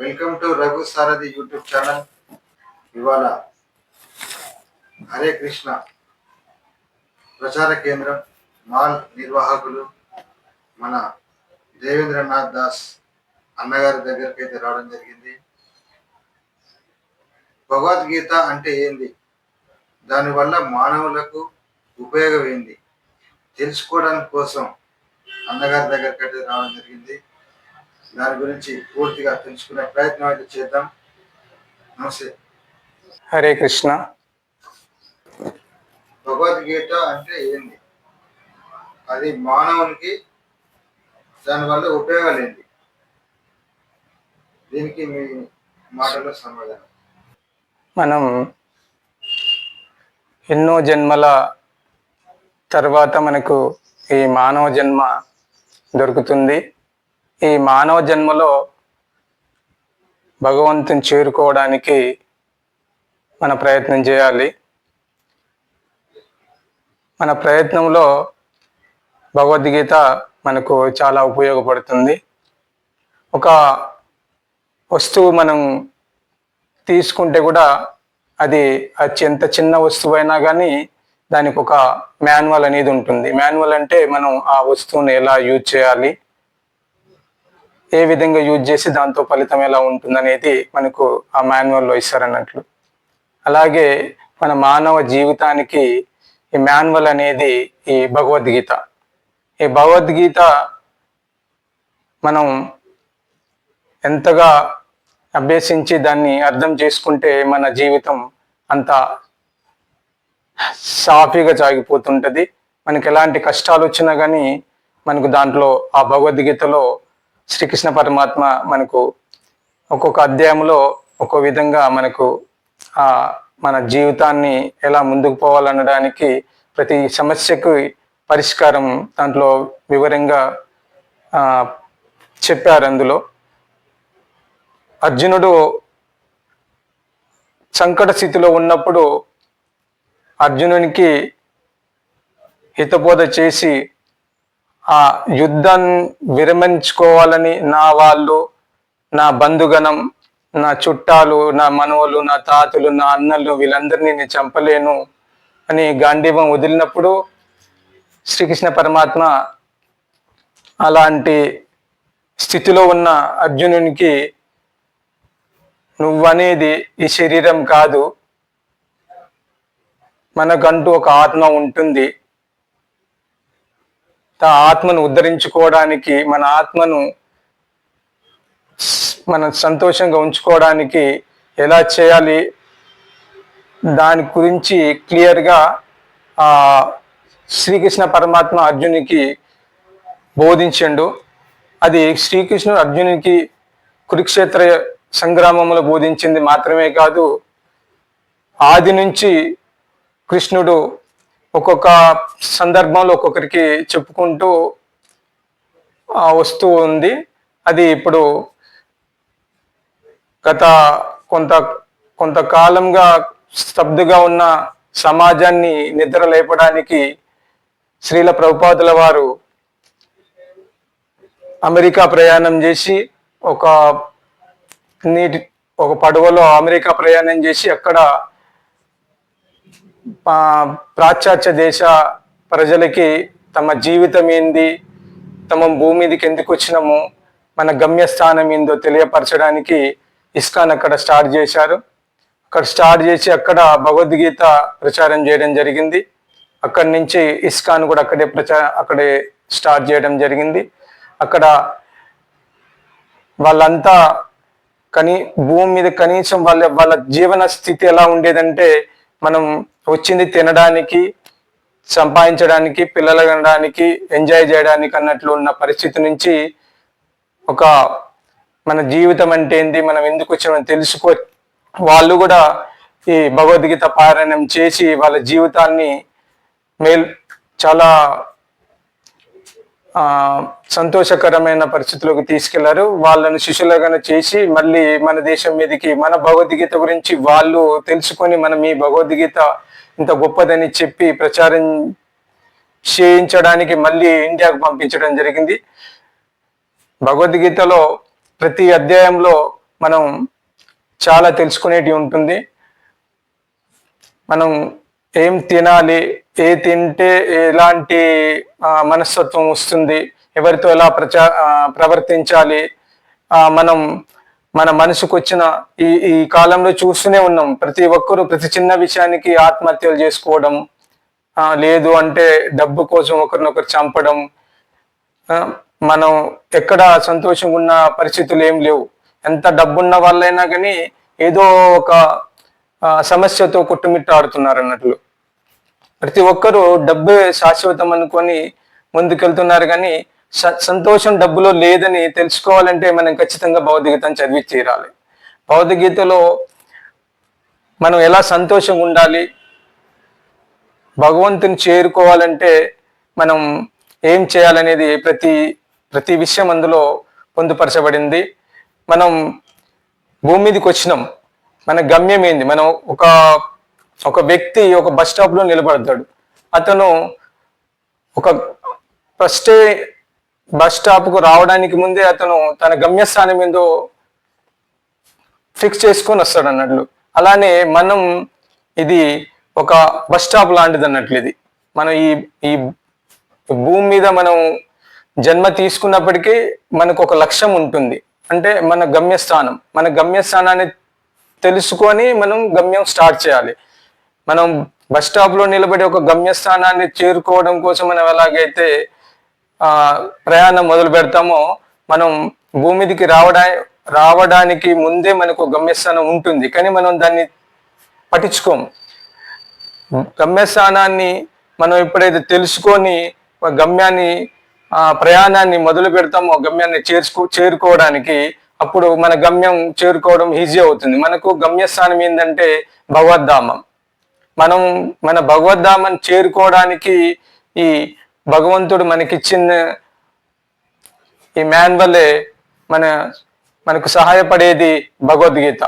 Welcome to Raghu Sarathi YouTube channel. ఇవాళ హరే కృష్ణ ప్రచార కేంద్రం మాల్ నిర్వాహకులు మన దేవేంద్రనాథ్ దాస్ అన్నగారి దగ్గరికి అయితే రావడం జరిగింది. భగవద్గీత అంటే ఏంది? దానివల్ల మానవులకు ఉపయోగం ఏంది? తెలుసుకోవడానికి కోసం అన్నగారి దగ్గరికి అయితే రావడం జరిగింది. దాని గురించి పూర్తిగా తెలుసుకునే ప్రయత్నం అయితే చేద్దాం. నమస్తే. హరే కృష్ణ. భగవద్గీత అంటే ఏంది? అది మానవునికి దానివల్ల ఉపయోగాలు ఏంటి దీనికి మీ మాటలో సమాధానం. మనం ఎన్నో జన్మల తర్వాత మనకు ఈ మానవ జన్మ దొరుకుతుంది. ఈ మానవ జన్మలో భగవంతుని చేరుకోవడానికి మన ప్రయత్నం చేయాలి. మన ప్రయత్నంలో భగవద్గీత మనకు చాలా ఉపయోగపడుతుంది. ఒక వస్తువు మనం తీసుకుంటే కూడా అది అత్యంత చిన్న వస్తువు అయినా కానీ దానికి ఒక మాన్యువల్ అనేది ఉంటుంది. మాన్యువల్ అంటే మనం ఆ వస్తువుని ఎలా యూజ్ చేయాలి? ఏ విధంగా యూజ్ చేసి దాంతో ఫలితం ఎలా ఉంటుందనేది మనకు ఆ మాన్యువల్లో ఇస్తారన్నట్లు. అలాగే మన మానవ జీవితానికి ఈ మాన్యువల్ అనేది ఈ భగవద్గీత. ఈ భగవద్గీత మనం ఎంతగా అభ్యసించి దాన్ని అర్థం చేసుకుంటే మన జీవితం అంత సాఫీగా సాగిపోతుంటుంది. మనకి ఎలాంటి కష్టాలు వచ్చినా కానీ మనకు దాంట్లో ఆ భగవద్గీతలో శ్రీకృష్ణ పరమాత్మ మనకు ఒక్కొక్క అధ్యాయంలో ఒక్కో విధంగా మనకు ఆ మన జీవితాన్ని ఎలా ముందుకు పోవాలనడానికి ప్రతి సమస్యకు పరిష్కారం దాంట్లో వివరంగా చెప్పారు అందులో. అర్జునుడు సంకట స్థితిలో ఉన్నప్పుడు అర్జునునికి హితబోధ చేసి ఆ యుద్ధాన్ని విరమించుకోవాలని నా వాళ్ళు నా బంధుగణం నా చుట్టాలు నా మనవలు నా తాతలు నా అన్నలు వీళ్ళందరినీ నేను చంపలేను అని గాంధీవం వదిలినప్పుడు శ్రీకృష్ణ పరమాత్మ అలాంటి స్థితిలో ఉన్న అర్జునునికి నువ్వనేది ఈ శరీరం కాదు. మనకంటూ ఒక ఆత్మ ఉంటుంది. ఆత్మను ఉద్ధరించుకోవడానికి మన ఆత్మను మనం మన సంతోషంగా ఉంచుకోవడానికి ఎలా చేయాలి దాని గురించి క్లియర్గా ఆ శ్రీకృష్ణ పరమాత్మ అర్జునికి బోధించండు. అది శ్రీకృష్ణుడు అర్జునికి కురుక్షేత్ర సంగ్రామంలో బోధించింది మాత్రమే కాదు ఆది నుంచి కృష్ణుడు ఒక్కొక్క సందర్భంలో ఒక్కొక్కరికి చెప్పుకుంటూ వస్తూ ఉంది. అది ఇప్పుడు గత కొంత కొంతకాలంగా స్తబ్దుగా ఉన్న సమాజాన్ని నిద్ర లేపడానికి శ్రీల ప్రభుపాదుల వారు అమెరికా ప్రయాణం చేసి ఒక నీటి ఒక పడవలో అమెరికా ప్రయాణం చేసి అక్కడ పాశ్చాత్య దేశ ప్రజలకి తమ జీవితం ఏంది? తమ భూమి మీదకి ఎందుకు వచ్చినాము? మన గమ్యస్థానం ఏందో తెలియపరచడానికి ఇస్కాన్ అక్కడ స్టార్ట్ చేశారు. అక్కడ స్టార్ట్ చేసి అక్కడ భగవద్గీత ప్రచారం చేయడం జరిగింది. అక్కడి నుంచి ఇస్కాన్ కూడా అక్కడే ప్రచార అక్కడే స్టార్ట్ చేయడం జరిగింది. అక్కడ వాళ్ళంతా కనీ భూమి మీద కనీసం వాళ్ళ వాళ్ళ జీవన స్థితి ఎలా ఉండేదంటే మనం వచ్చింది తినడానికి సంపాదించడానికి పిల్లలు కనడానికి ఎంజాయ్ చేయడానికి అన్నట్లు ఉన్న పరిస్థితి నుంచి ఒక మన జీవితం అంటే ఏంది మనం ఎందుకు వచ్చామని తెలుసుకో వాళ్ళు కూడా ఈ భగవద్గీత పారాయణం చేసి వాళ్ళ జీవితాన్ని మేల్ చాలా సంతోషకరమైన పరిస్థితుల్లోకి తీసుకెళ్ళారు. వాళ్ళను శిష్యులుగానే చేసి మళ్ళీ మన దేశం మీదకి మన భగవద్గీత గురించి వాళ్ళు తెలుసుకొని మనం ఈ భగవద్గీత ఇంత గొప్పదని చెప్పి ప్రచారం చేయించడానికి మళ్ళీ ఇండియాకు పంపించడం జరిగింది. భగవద్గీతలో ప్రతి అధ్యాయంలో మనం చాలా తెలుసుకునేటివి ఉంటుంది. మనం ఏం తినాలి? ఏ తింటే ఎలాంటి మనస్తత్వం వస్తుంది? ఎవరితో ఎలా ప్రచా ప్రవర్తించాలి? మనం మన మనసుకు వచ్చిన ఈ ఈ కాలంలో చూస్తూనే ఉన్నాం. ప్రతి ఒక్కరూ ప్రతి చిన్న విషయానికి ఆత్మహత్యలు చేసుకోవడం లేదు అంటే డబ్బు కోసం ఒకరినొకరు చంపడం మనం ఎక్కడ సంతోషంగా ఉన్న పరిస్థితులు ఏం లేవు. ఎంత డబ్బున్న వాళ్ళైనా కానీ ఏదో ఒక సమస్యతో కొట్టుమిట్టాడుతున్నారు అన్నట్లు ప్రతి ఒక్కరూ డబ్బే శాశ్వతం అనుకొని ముందుకెళ్తున్నారు కానీ స- సంతోషం డబ్బులో లేదని తెలుసుకోవాలంటే మనం ఖచ్చితంగా భౌతికతను చదివి తీరాలి. భౌతికతలో మనం ఎలా సంతోషంగా ఉండాలి భగవంతుని చేరుకోవాలంటే మనం ఏం చేయాలనేది ప్రతి ప్రతి విషయం అందులో పొందుపరచబడింది. మనం భూమి మీదకి వచ్చినాం. మన గమ్యం ఏంది? మనం ఒక ఒక వ్యక్తి ఒక బస్ స్టాప్లో నిలబడతాడు. అతను ఒక ఫస్ట్ బస్ స్టాప్కు రావడానికి ముందే అతను తన గమ్యస్థానం ఏందో ఫిక్స్ చేసుకొని వస్తాడు అన్నట్లు. అలానే మనం ఇది ఒక బస్ స్టాప్ లాంటిది అన్నట్లు ఇది. మనం ఈ ఈ భూమి మీద మనం జన్మ తీసుకున్నప్పటికీ మనకు ఒక లక్ష్యం ఉంటుంది. అంటే మన గమ్యస్థానం. మన గమ్యస్థానాన్ని తెలుసుకొని మనం గమ్యం స్టార్ట్ చేయాలి. మనం బస్ స్టాప్లో నిలబడి ఒక గమ్యస్థానాన్ని చేరుకోవడం కోసం మనం ఎలాగైతే ప్రయాణం మొదలు పెడతామో మనం భూమిదికి రావడా రావడానికి ముందే మనకు గమ్యస్థానం ఉంటుంది. కానీ మనం దాన్ని పట్టించుకోము. గమ్యస్థానాన్ని మనం ఎప్పుడైతే తెలుసుకొని గమ్యాన్ని ప్రయాణాన్ని మొదలు పెడతామో గమ్యాన్ని చేర్చుకో చేరుకోవడానికి అప్పుడు మన గమ్యం చేరుకోవడం ఈజీ అవుతుంది. మనకు గమ్యస్థానం ఏంటంటే భగవద్ధామం. మనం మన భగవద్ధామం చేరుకోవడానికి ఈ భగవంతుడు మనకిచ్చిన ఈ మాన్వలే మన మనకు సహాయపడేది భగవద్గీత.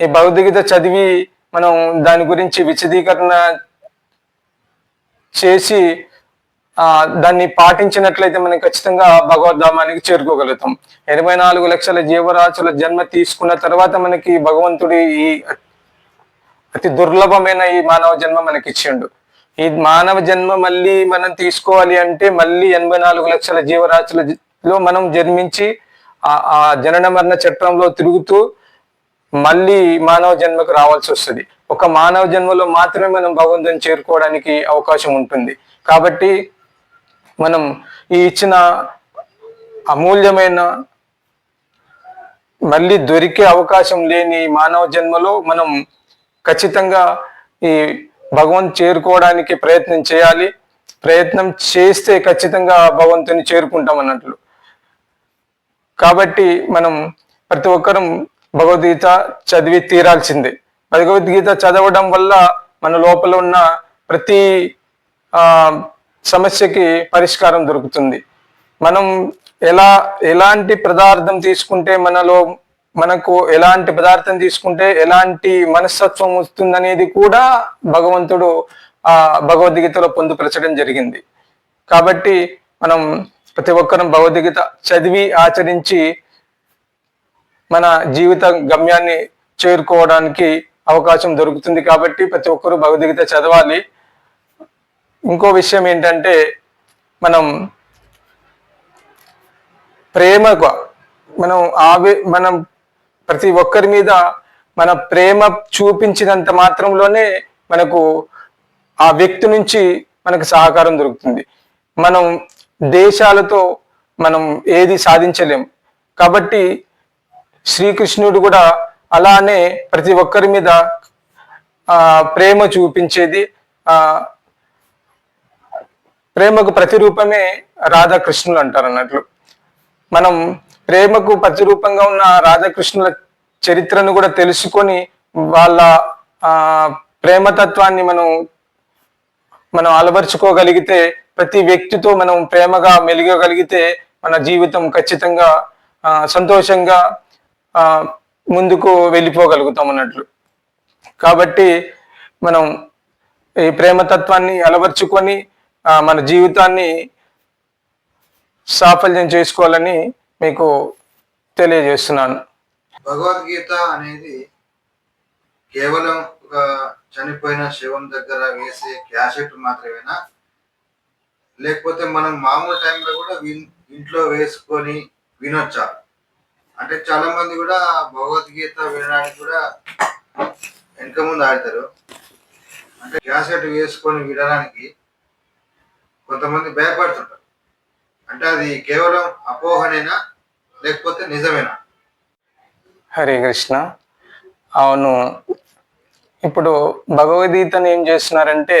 ఈ భగవద్గీత చదివి మనం దాని గురించి విశదీకరణ చేసి దాన్ని పాటించినట్లయితే మనం ఖచ్చితంగా భగవద్ధామానికి చేరుకోగలుగుతాం. ఎనభై నాలుగు లక్షల జీవరాశుల జన్మ తీసుకున్న తర్వాత మనకి భగవంతుడి ఈ అతి దుర్లభమైన ఈ మానవ జన్మ మనకి ఇచ్చిండు. ఈ మానవ జన్మ మళ్ళీ మనం తీసుకోవాలి అంటే మళ్ళీ ఎనభై నాలుగు లక్షల జీవరాశులలో లో మనం జన్మించి ఆ ఆ జనన మరణ చట్రంలో తిరుగుతూ మళ్ళీ మానవ జన్మకు రావాల్సి వస్తుంది. ఒక మానవ జన్మలో మాత్రమే మనం భగవంతుని చేరుకోవడానికి అవకాశం ఉంటుంది. కాబట్టి మనం ఈ ఇచ్చిన అమూల్యమైన మళ్ళీ దొరికే అవకాశం లేని మానవ జన్మలో మనం ఖచ్చితంగా ఈ భగవంతు చేరుకోవడానికి ప్రయత్నం చేయాలి. ప్రయత్నం చేస్తే ఖచ్చితంగా భగవంతుని చేరుకుంటాం అన్నట్లు. కాబట్టి మనం ప్రతి ఒక్కరం భగవద్గీత చదివి తీరాల్సిందే. భగవద్గీత చదవడం వల్ల మన లోపల ఉన్న ప్రతి ఆ సమస్యకి పరిష్కారం దొరుకుతుంది. మనం ఎలా ఎలాంటి పదార్థం తీసుకుంటే మనలో మనకు ఎలాంటి పదార్థం తీసుకుంటే ఎలాంటి మనస్తత్వం వస్తుందనేది కూడా భగవంతుడు ఆ భగవద్గీతలో పొందుపరచడం జరిగింది. కాబట్టి మనం ప్రతి ఒక్కరం భగవద్గీత చదివి ఆచరించి మన జీవిత గమ్యాన్ని చేరుకోవడానికి అవకాశం దొరుకుతుంది కాబట్టి ప్రతి ఒక్కరూ భగవద్గీత చదవాలి. ఇంకో విషయం ఏంటంటే మనం ప్రేమగా మనం ఆవే మనం ప్రతి ఒక్కరి మీద మన ప్రేమ చూపించినంత మాత్రంలోనే మనకు ఆ వ్యక్తి నుంచి మనకు సహకారం దొరుకుతుంది. మనం దేశాలతో మనం ఏది సాధించలేం. కాబట్టి శ్రీకృష్ణుడు కూడా అలానే ప్రతి ఒక్కరి మీద ప్రేమ చూపించేది ప్రేమకు ప్రతిరూపమే రాధాకృష్ణులు అంటారు అన్నట్లు. మనం ప్రేమకు ప్రతిరూపంగా ఉన్న రాధాకృష్ణుల చరిత్రను కూడా తెలుసుకొని వాళ్ళ ప్రేమతత్వాన్ని మనం మనం అలవర్చుకోగలిగితే ప్రతి వ్యక్తితో మనం ప్రేమగా మెలిగగలిగితే మన జీవితం ఖచ్చితంగా సంతోషంగా ముందుకు వెళ్ళిపోగలుగుతాం అన్నట్లు. కాబట్టి మనం ఈ ప్రేమతత్వాన్ని అలవర్చుకొని మన జీవితాన్ని సాఫల్యం చేసుకోవాలని మీకు తెలియజేస్తున్నాను. భగవద్గీత అనేది కేవలం ఒక చనిపోయిన శివం దగ్గర వేసే క్యాసెట్ మాత్రమేనా? లేకపోతే మనం మామూలు టైంలో కూడా విన్- ఇంట్లో వేసుకొని వినొచ్చా? అంటే చాలా మంది కూడా భగవద్గీత వినడానికి కూడా వెనక ముందు ఆడతారు. అంటే క్యాసెట్ వేసుకొని వినడానికి కొంతమంది భయపడుతుంటారు. అంటే అది కేవలం అపోహనేనా? లేకపోతే నిజమేనా? హరే కృష్ణ అవును. ఇప్పుడు భగవద్గీతను ఏం చేస్తున్నారంటే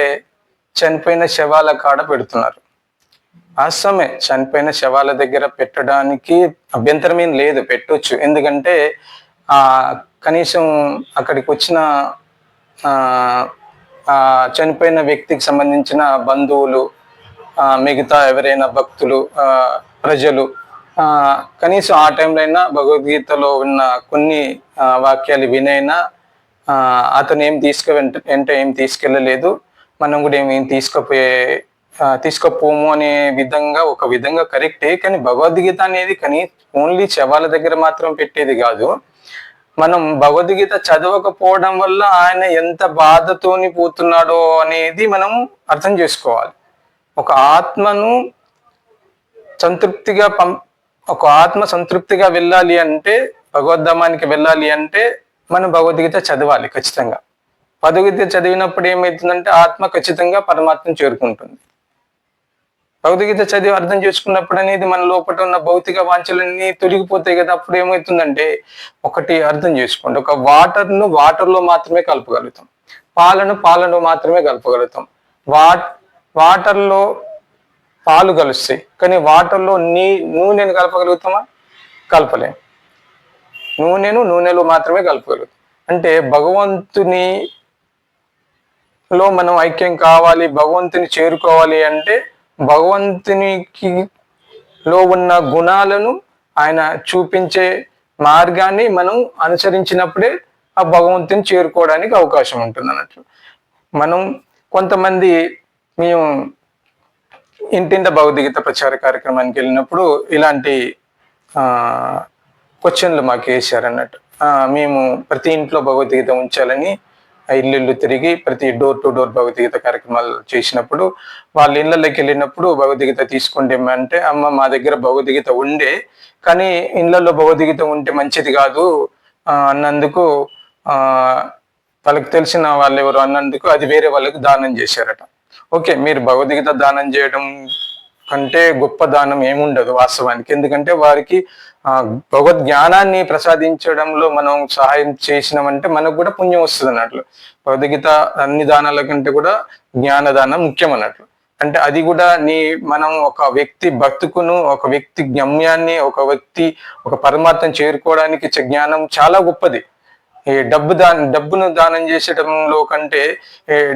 చనిపోయిన శవాల కాడ పెడుతున్నారు. వాస్తవమే చనిపోయిన శవాల దగ్గర పెట్టడానికి అభ్యంతరం ఏం లేదు పెట్టొచ్చు. ఎందుకంటే ఆ కనీసం అక్కడికి వచ్చిన ఆ చనిపోయిన వ్యక్తికి సంబంధించిన బంధువులు మిగతా ఎవరైనా భక్తులు ప్రజలు కనీసం ఆ టైంలో అయినా భగవద్గీతలో ఉన్న కొన్ని వాక్యాలు వినైనా అతను ఏం తీసుకు వెంట వెంట ఏం తీసుకెళ్ళలేదు. మనం కూడా ఏమి తీసుకుపోయే తీసుకుపోము అనే విధంగా ఒక విధంగా కరెక్టే కానీ భగవద్గీత అనేది కానీ ఓన్లీ శవాల దగ్గర మాత్రం పెట్టేది కాదు. మనం భగవద్గీత చదవకపోవడం వల్ల ఆయన ఎంత బాధతోని పోతున్నాడో అనేది మనం అర్థం చేసుకోవాలి. ఒక ఆత్మను సంతృప్తిగా పం ఒక ఆత్మ సంతృప్తిగా వెళ్ళాలి అంటే భగవద్ధామానికి వెళ్ళాలి అంటే మనం భగవద్గీత చదవాలి ఖచ్చితంగా. భగవద్గీత చదివినప్పుడు ఏమవుతుందంటే ఆత్మ ఖచ్చితంగా పరమాత్మను చేరుకుంటుంది. భగవద్గీత చదివి అర్థం చేసుకున్నప్పుడు అనేది మన లోపల ఉన్న భౌతిక వాంఛలన్నీ తొలగిపోతాయి కదా అప్పుడు ఏమవుతుందంటే ఒకటి అర్థం చేసుకోండి. ఒక వాటర్ను వాటర్లో మాత్రమే కలపగలుగుతాం. పాలను పాలను మాత్రమే కలపగలుగుతాం. వాట్ వాటర్లో పాలు కలుస్తాయి. కానీ వాటర్లో నీ నూనెను కలపగలుగుతామా? కలపలేము. నూనెను నూనెలో మాత్రమే కలపగలుగుతాం. అంటే భగవంతుని లో మనం ఐక్యం కావాలి భగవంతుని చేరుకోవాలి అంటే భగవంతునికి లో ఉన్న గుణాలను ఆయన చూపించే మార్గాన్ని మనం అనుసరించినప్పుడే ఆ భగవంతుని చేరుకోవడానికి అవకాశం ఉంటుంది అన్నట్లు మనం కొంతమంది మేము ఇంటింట భౌతికత ప్రచార కార్యక్రమానికి వెళ్ళినప్పుడు ఇలాంటి క్వశ్చన్లు మాకు వేశారన్నట్టు. మేము ప్రతి ఇంట్లో భగవద్గీత ఉంచాలని ఆ ఇల్లు తిరిగి ప్రతి డోర్ టు డోర్ భగవద్గీత కార్యక్రమాలు చేసినప్పుడు వాళ్ళ ఇళ్ళలోకి వెళ్ళినప్పుడు భగవద్గీత తీసుకుంటే అమ్మ అంటే అమ్మ మా దగ్గర భగవద్గీత ఉండే కానీ ఇళ్ళల్లో భగవద్గీత ఉంటే మంచిది కాదు అన్నందుకు ఆ వాళ్ళకి తెలిసిన వాళ్ళు ఎవరు అన్నందుకు అది వేరే వాళ్ళకి దానం చేశారట. ఓకే మీరు భగవద్గీత దానం చేయడం కంటే గొప్ప దానం ఏముండదు వాస్తవానికి. ఎందుకంటే వారికి భగవద్ జ్ఞానాన్ని ప్రసాదించడంలో మనం సహాయం చేసినామంటే మనకు కూడా పుణ్యం వస్తుంది అన్నట్లు. భగవద్గీత అన్ని దానాల కంటే కూడా జ్ఞానదానం ముఖ్యం అన్నట్లు. అంటే అది కూడా నీ మనం ఒక వ్యక్తి బతుకును ఒక వ్యక్తి గమ్యాన్ని ఒక వ్యక్తి ఒక పరమాత్మను చేరుకోవడానికి ఇచ్చే జ్ఞానం చాలా గొప్పది. ఈ డబ్బు దాని డబ్బును దానం చేసేటంలో కంటే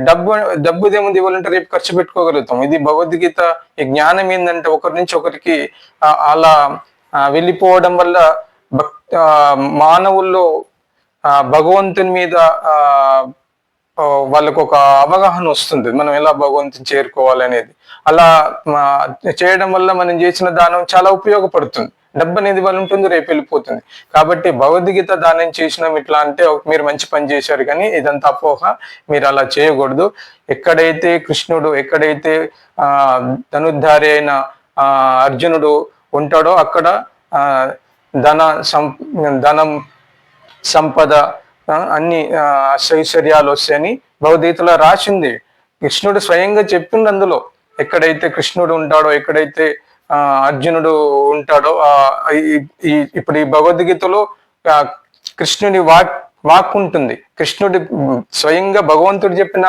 డబ్బు డబ్బు ఏముంది ఇవ్వాలంటే రేపు ఖర్చు పెట్టుకోగలుగుతాం. ఇది భగవద్గీత ఈ జ్ఞానం ఏంటంటే ఒకరి నుంచి ఒకరికి అలా వెళ్ళిపోవడం వల్ల భక్ ఆ, మానవుల్లో ఆ, భగవంతుని మీద ఆ వాళ్ళకు ఒక అవగాహన వస్తుంది. మనం ఎలా భగవంతుని చేరుకోవాలి అనేది. అలా చేయడం వల్ల మనం చేసిన దానం చాలా ఉపయోగపడుతుంది. డబ్బు అనేది వాళ్ళు ఉంటుంది రేపు వెళ్ళిపోతుంది. కాబట్టి భగవద్గీత దానం చేసినాం ఇట్లా అంటే ఒక- మీరు మంచి పని చేశారు కానీ ఇదంతా అపోహ మీరు అలా చేయకూడదు. ఎక్కడైతే కృష్ణుడు ఎక్కడైతే ఆ ధనుద్ధారి అయిన ఆ అర్జునుడు ఉంటాడో అక్కడ ఆ ధన సం ధనం సంపద అన్ని ఆ, ఐశ్వర్యాలు వస్తాయని భగవద్గీతలో రాసింది. కృష్ణుడు స్వయంగా చెప్పింది అందులో. ఎక్కడైతే కృష్ణుడు ఉంటాడో ఎక్కడైతే అర్జునుడు ఉంటాడో ఇప్పుడు ఈ భగవద్గీతలో కృష్ణుని కృష్ణుడి వాక్ వాక్ ఉంటుంది. కృష్ణుడి స్వయంగా భగవంతుడు చెప్పిన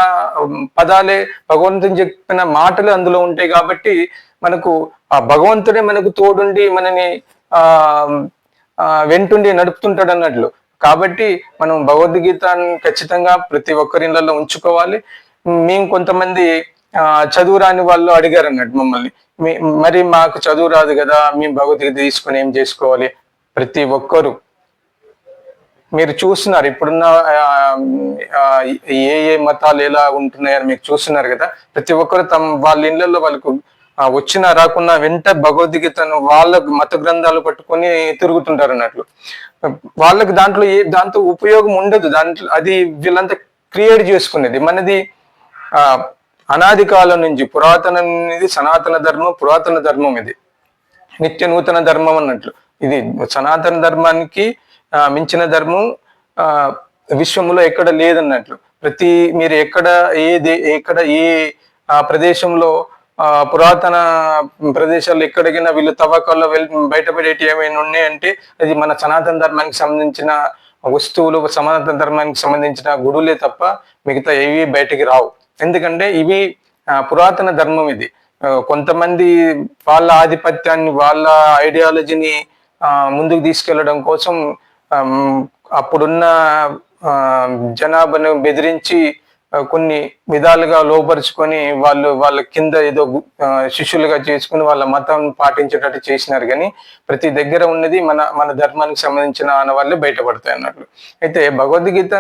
పదాలే భగవంతుడు చెప్పిన మాటలు అందులో ఉంటాయి కాబట్టి మనకు ఆ భగవంతుడే మనకు తోడుండి మనని ఆ వెంటుండి నడుపుతుంటాడు అన్నట్లు. కాబట్టి మనం భగవద్గీతాన్ని ఖచ్చితంగా ప్రతి ఒక్కరిళ్ళలో ఉంచుకోవాలి. మేము కొంతమంది చదువు రాని వాళ్ళు అడిగారు అన్నట్టు మమ్మల్ని. మరి మాకు చదువు రాదు కదా మేము భగవద్గీత తీసుకొని ఏం చేసుకోవాలి? ప్రతి ఒక్కరు. మీరు చూస్తున్నారు ఇప్పుడున్న ఏ ఏ మతాలు ఎలా ఉంటున్నాయని మీకు చూస్తున్నారు కదా ప్రతి ఒక్కరు తమ వాళ్ళ ఇళ్ళలో వాళ్ళకు వచ్చినా రాకున్నా వెంట భగవద్గీతను వాళ్ళ మత గ్రంథాలు పట్టుకొని తిరుగుతుంటారు అన్నట్లు. వాళ్ళకి దాంట్లో ఏ దాంతో ఉపయోగం ఉండదు. దాంట్లో అది వీళ్ళంతా క్రియేట్ చేసుకునేది. మనది ఆ అనాది కాలం నుంచి పురాతన ఇది సనాతన ధర్మం పురాతన ధర్మం ఇది. నిత్య నూతన ధర్మం అన్నట్లు. ఇది సనాతన ధర్మానికి మించిన ధర్మం విశ్వములో ఎక్కడ లేదన్నట్లు. ప్రతి మీరు ఎక్కడ ఏ దే- ఎక్కడ ఏ ప్రదేశంలో పురాతన ప్రదేశాలు ఎక్కడికైనా వీళ్ళు తవ్వకాల్లో వెళ్ళి బయటపడేటి ఏమైనా ఉన్నాయంటే అది మన సనాతన ధర్మానికి సంబంధించిన వస్తువులు సనాతన ధర్మానికి సంబంధించిన గుడులే తప్ప మిగతా ఏవి బయటికి రావు. ఎందుకంటే ఇవి పురాతన ధర్మం ఇది. కొంతమంది వాళ్ళ ఆధిపత్యాన్ని వాళ్ళ ఐడియాలజీని ముందుకు తీసుకెళ్ళడం కోసం అప్పుడున్న జనాభాను బెదిరించి కొన్ని విధాలుగా లోపరుచుకొని వాళ్ళు వాళ్ళ కింద ఏదో శిష్యులుగా చేసుకుని వాళ్ళ మతం పాటించేటట్టు చేసినారు. కానీ ప్రతి దగ్గర ఉన్నది మన మన ధర్మానికి సంబంధించిన ఆనవాళ్ళు బయటపడతాయి అన్నట్లు. అయితే భగవద్గీత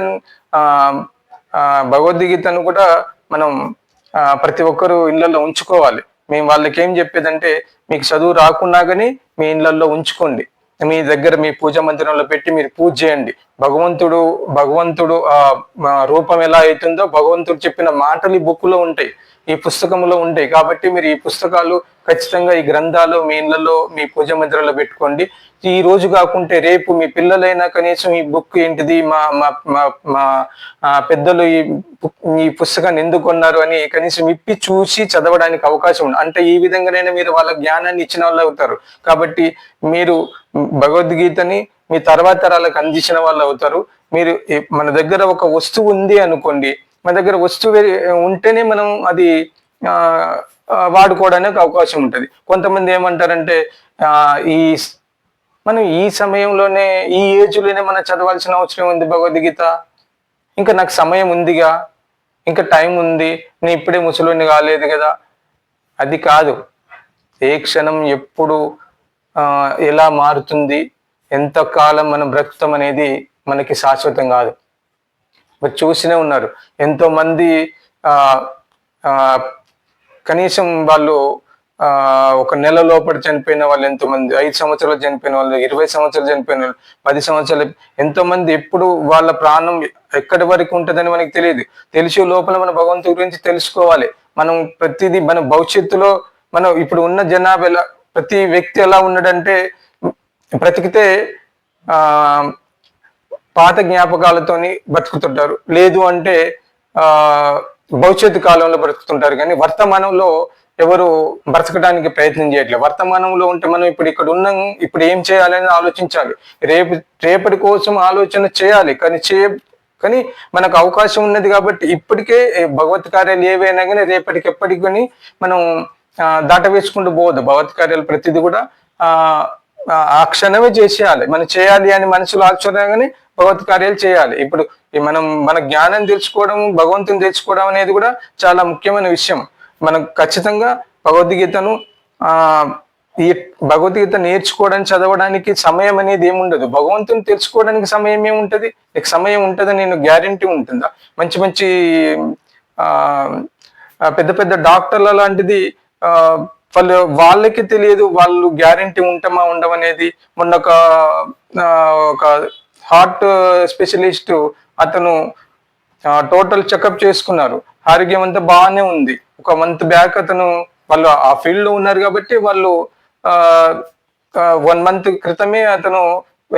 భగవద్గీతను కూడా మనం ఆ, ప్రతి ఒక్కరు ఇళ్ళలో ఉంచుకోవాలి. మేము వాళ్ళకి ఏం చెప్పేదంటే మీకు చదువు రాకున్నా కానీ మీ ఇళ్ళలో ఉంచుకోండి. మీ దగ్గర మీ పూజ మందిరంలో పెట్టి మీరు పూజ చేయండి. భగవంతుడు భగవంతుడు ఆ రూపం ఎలా అవుతుందో భగవంతుడు చెప్పిన మాటలు ఈ బుక్లో ఉంటాయి. ఈ పుస్తకంలో ఉంటాయి. కాబట్టి మీరు ఈ పుస్తకాలు ఖచ్చితంగా ఈ గ్రంథాలు మీ ఇళ్ళలో మీ పూజ మందిరంలో పెట్టుకోండి. ఈ రోజు కాకుంటే రేపు మీ పిల్లలైనా కనీసం ఈ బుక్ ఏంటిది మా మా మా పెద్దలు ఈ ఈ పుస్తకాన్ని ఎందుకు కొన్నారు అని కనీసం ఇప్పి చూసి చదవడానికి అవకాశం ఉంది అంటే ఈ విధంగానైనా మీరు వాళ్ళ జ్ఞానాన్ని ఇచ్చిన వాళ్ళు అవుతారు. కాబట్టి మీరు భగవద్గీతని మీ తర్వాత తరాలకు అందించిన వాళ్ళు అవుతారు. మీరు మన దగ్గర ఒక వస్తువు ఉంది అనుకోండి మన దగ్గర వస్తువు ఉంటేనే మనం అది వాడుకోవడానికి అవకాశం ఉంటుంది. కొంతమంది ఏమంటారంటే ఈ మనం ఈ సమయంలోనే ఈ ఏజ్లోనే మనం చదవాల్సిన అవసరం ఉంది భగవద్గీత. ఇంకా నాకు సమయం ఉందిగా ఇంకా టైం ఉంది నేను ఇప్పుడే ముసలోని కాలేదు కదా. అది కాదు. ఏ క్షణం ఎప్పుడు ఎలా మారుతుంది ఎంతకాలం మనం బ్రతుకుతాం అనేది మనకి శాశ్వతం కాదు. చూసినే ఉన్నారు. ఎంతోమంది కనీసం వాళ్ళు ఒక నెల లోపల చనిపోయిన వాళ్ళు ఎంతమంది ఐదు సంవత్సరాలు చనిపోయిన వాళ్ళు ఇరవై సంవత్సరాలు చనిపోయిన వాళ్ళు పది సంవత్సరాలు ఎంతోమంది ఎప్పుడు వాళ్ళ ప్రాణం ఎక్కడి వరకు ఉంటుందని మనకి తెలియదు. తెలిసే లోపల మన భగవంతుడి గురించి తెలుసుకోవాలి. మనం ప్రతిదీ మన భవిష్యత్తులో మనం ఇప్పుడు ఉన్న జనాభా ఎలా ప్రతి వ్యక్తి ఎలా ఉన్నాడంటే బ్రతికితే ఆ పాత జ్ఞాపకాలతోని బతుకుతుంటారు. లేదు అంటే ఆ భవిష్యత్తు కాలంలో బ్రతుకుతుంటారు కానీ వర్తమానంలో ఎవరు బ్రతకడానికి ప్రయత్నం చేయట్లేదు. వర్తమానంలో ఉంటే మనం ఇప్పుడు ఇక్కడ ఉన్నాం ఇప్పుడు ఏం చేయాలని ఆలోచించాలి. రేపు రేపటి కోసం ఆలోచన చేయాలి. కానీ చేయ కానీ మనకు అవకాశం ఉన్నది కాబట్టి ఇప్పటికే భగవత్ కార్యాలు ఏవైనా కానీ రేపటికి ఎప్పటికి కానీ మనం దాటవేసుకుంటూ దాట వేసుకుంటూ పోవద్దు. భగవత్ కార్యాలు ప్రతిదీ కూడా ఆ క్షణమే చేసేయాలి. మనం చేయాలి అని మనసులో ఆలోచన కానీ భగవత్ కార్యాలు చేయాలి. ఇప్పుడు మనం మన జ్ఞానం తెలుసుకోవడం భగవంతుని తెలుసుకోవడం అనేది కూడా చాలా ముఖ్యమైన విషయం. మనం ఖచ్చితంగా భగవద్గీతను ఈ భగవద్గీత నేర్చుకోవడానికి చదవడానికి సమయం అనేది ఏముండదు. భగవంతుని తెలుసుకోవడానికి సమయం ఏముంటుంది? నీకు సమయం ఉంటుందని నేను గ్యారంటీ ఉంటుందా? మంచి మంచి పెద్ద పెద్ద డాక్టర్ల లాంటిది వాళ్ళు వాళ్ళకి తెలియదు వాళ్ళు గ్యారంటీ ఉంటామా ఉండమనేది. మొన్న ఒక ఒక హార్ట్ స్పెషలిస్ట్ అతను టోటల్ చెకప్ చేసుకున్నారు. ఆరోగ్యం అంతా బాగానే ఉంది. ఒక మంత్ బ్యాక్ అతను వాళ్ళు ఆ ఫీల్డ్లో ఉన్నారు కాబట్టి వాళ్ళు వన్ మంత్ క్రితమే అతను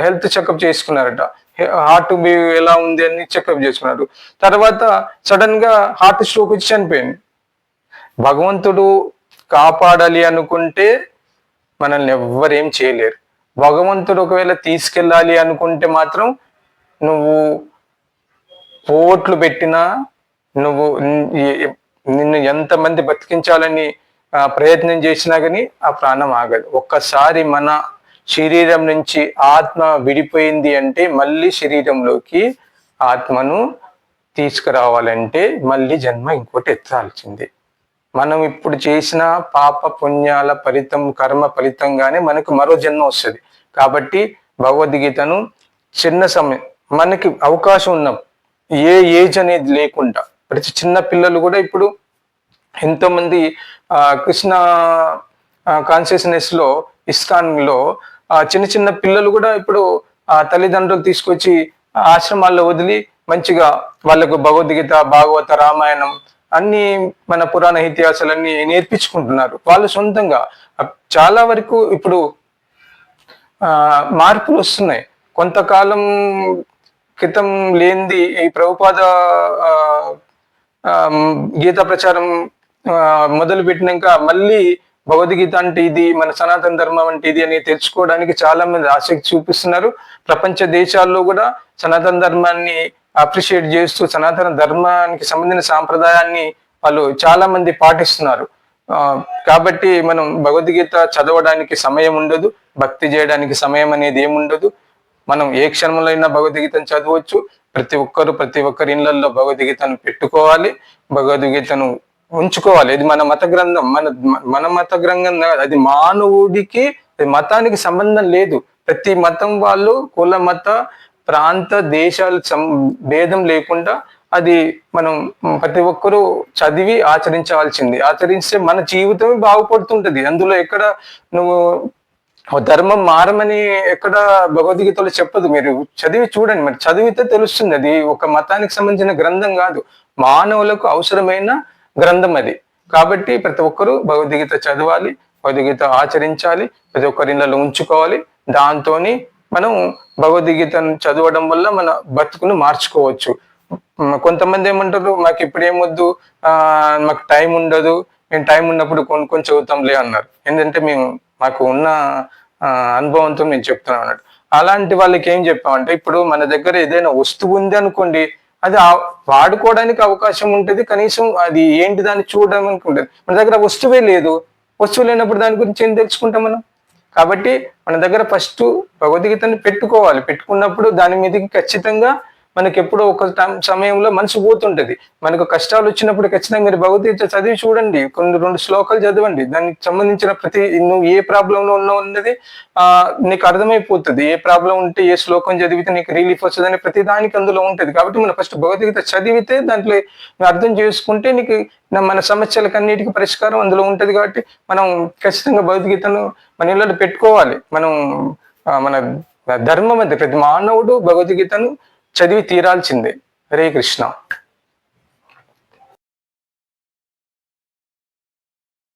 హెల్త్ చెకప్ చేసుకున్నారట. హార్ట్ ఎలా ఉంది అని చెకప్ చేసుకున్నారు. తర్వాత సడన్గా హార్ట్ స్ట్రోక్ వచ్చి చనిపోయింది. భగవంతుడు కాపాడాలి అనుకుంటే మనల్ని ఎవ్వరేం చేయలేరు. భగవంతుడు ఒకవేళ తీసుకెళ్ళాలి అనుకుంటే మాత్రం నువ్వు పోట్లు పెట్టినా నువ్వు నిన్ను ఎంతమంది బతికించాలని ప్రయత్నం చేసినా కానీ ఆ ప్రాణం ఆగదు. ఒక్కసారి మన శరీరం నుంచి ఆత్మ విడిపోయింది అంటే మళ్ళీ శరీరంలోకి ఆత్మను తీసుకురావాలంటే మళ్ళీ జన్మ ఇంకోటి ఎత్తాల్సిందే. మనం ఇప్పుడు చేసిన పాప పుణ్యాల ఫలితం కర్మ ఫలితంగానే మనకు మరో జన్మ వస్తుంది. కాబట్టి భగవద్గీతను చిన్న సమయం మనకి అవకాశం ఉన్నాం ఏ ఏజ్ అనేది లేకుండా ప్రతి చిన్న పిల్లలు కూడా ఇప్పుడు ఎంతోమంది కృష్ణ కాన్షియస్నెస్లో ఇస్కాన్లో చిన్న చిన్న పిల్లలు కూడా ఇప్పుడు ఆ తల్లిదండ్రులు తీసుకొచ్చి ఆశ్రమాల్లో వదిలి మంచిగా వాళ్ళకు భగవద్గీత భాగవత రామాయణం అన్ని మన పురాణ ఇతిహాసాలన్నీ నేర్పించుకుంటున్నారు. వాళ్ళు సొంతంగా చాలా వరకు ఇప్పుడు మార్పులు వస్తున్నాయి. కొంతకాలం క్రితం లేనిది ఈ ప్రభుపాద గీత ప్రచారం మొదలు పెట్టినాక మళ్ళీ భగవద్గీత అంటే ఇది మన సనాతన ధర్మం అంటే ఇది అని తెలుసుకోవడానికి చాలా మంది ఆసక్తి చూపిస్తున్నారు. ప్రపంచ దేశాల్లో కూడా సనాతన ధర్మాన్ని అప్రిషియేట్ చేస్తూ సనాతన ధర్మానికి సంబంధించిన సాంప్రదాయాన్ని వాళ్ళు చాలా మంది పాటిస్తున్నారు. కాబట్టి మనం భగవద్గీత చదవడానికి సమయం ఉండదు భక్తి చేయడానికి సమయం అనేది ఏముండదు. మనం ఏ క్షణంలో అయినా భగవద్గీతను చదవచ్చు. ప్రతి ఒక్కరు ప్రతి ఒక్కరి ఇళ్ళలో భగవద్గీతను పెట్టుకోవాలి. భగవద్గీతను ఉంచుకోవాలి. ఇది మన మత గ్రంథం. మన మన మత గ్రంథం అది మానవుడికి మతానికి సంబంధం లేదు. ప్రతి మతం వాళ్ళు కుల మత ప్రాంత దేశాలు సం- భేదం లేకుండా అది మనం ప్రతి ఒక్కరూ చదివి ఆచరించవలసింది ఆచరిస్తే మన జీవితమే బాగుపడుతుంటది. అందులో ఎక్కడ నువ్వు ధర్మం మారమని ఎక్కడ భగవద్గీతలో చెప్పదు. మీరు చదివి చూడండి. మరి చదివితే తెలుస్తుంది అది. ఒక మతానికి సంబంధించిన గ్రంథం కాదు. మానవులకు అవసరమైన గ్రంథం అది. కాబట్టి ప్రతి ఒక్కరూ భగవద్గీత చదవాలి భగవద్గీత ఆచరించాలి ప్రతి ఒక్కరి ఇళ్ళలో ఉంచుకోవాలి. దాంతోని మనం భగవద్గీతను చదవడం వల్ల మన బతుకును మార్చుకోవచ్చు. కొంతమంది ఏమంటారు మాకు ఇప్పుడు ఏమొద్దు ఆ మాకు టైం ఉండదు మేము టైం ఉన్నప్పుడు కొనుక్కొని చదువుతాంలే అన్నారు. ఎందుకంటే మేము మాకు ఉన్న అనుభవంతో నేను చెప్తున్నాను అన్నట్టు. అలాంటి వాళ్ళకి ఏం చెప్పామంటే ఇప్పుడు మన దగ్గర ఏదైనా వస్తువు ఉంది అనుకోండి అది ఆ- వాడుకోవడానికి అవకాశం ఉంటుంది కనీసం అది ఏంటి దాన్ని చూడడానికి ఉంటుంది మన దగ్గర వస్తువే లేదు. వస్తువు లేనప్పుడు దాని గురించి ఏం తెలుసుకుంటాం మనం? కాబట్టి మన దగ్గర ఫస్ట్ భగవద్గీతని పెట్టుకోవాలి. పెట్టుకున్నప్పుడు దాని మీదకి ఖచ్చితంగా మనకి ఎప్పుడో ఒక టైం- సమయంలో మనసు పోతుంటది. మనకు కష్టాలు వచ్చినప్పుడు ఖచ్చితంగా మీరు భగవద్గీత చదివి చూడండి. కొన్ని రెండు శ్లోకాలు చదవండి. దానికి సంబంధించిన ప్రతి నువ్వు ఏ ప్రాబ్లంలో ఉన్నావు అన్నది ఆ నీకు అర్థమైపోతుంది. ఏ ప్రాబ్లం ఉంటే ఏ శ్లోకం చదివితే నీకు రిలీఫ్ వస్తుంది అని ప్రతి దానికి అందులో ఉంటుంది. కాబట్టి మనం ఫస్ట్ భగవద్గీత చదివితే దాంట్లో అర్థం చేసుకుంటే నీకు మన సమస్యలకు అన్నిటికీ పరిష్కారం అందులో ఉంటుంది కాబట్టి మనం ఖచ్చితంగా భగవద్గీతను మన ఇళ్ళలో పెట్టుకోవాలి. మనం మన ధర్మం అది ప్రతి మానవుడు భగవద్గీతను చదివి తీరాల్సిందే. హరే కృష్ణ.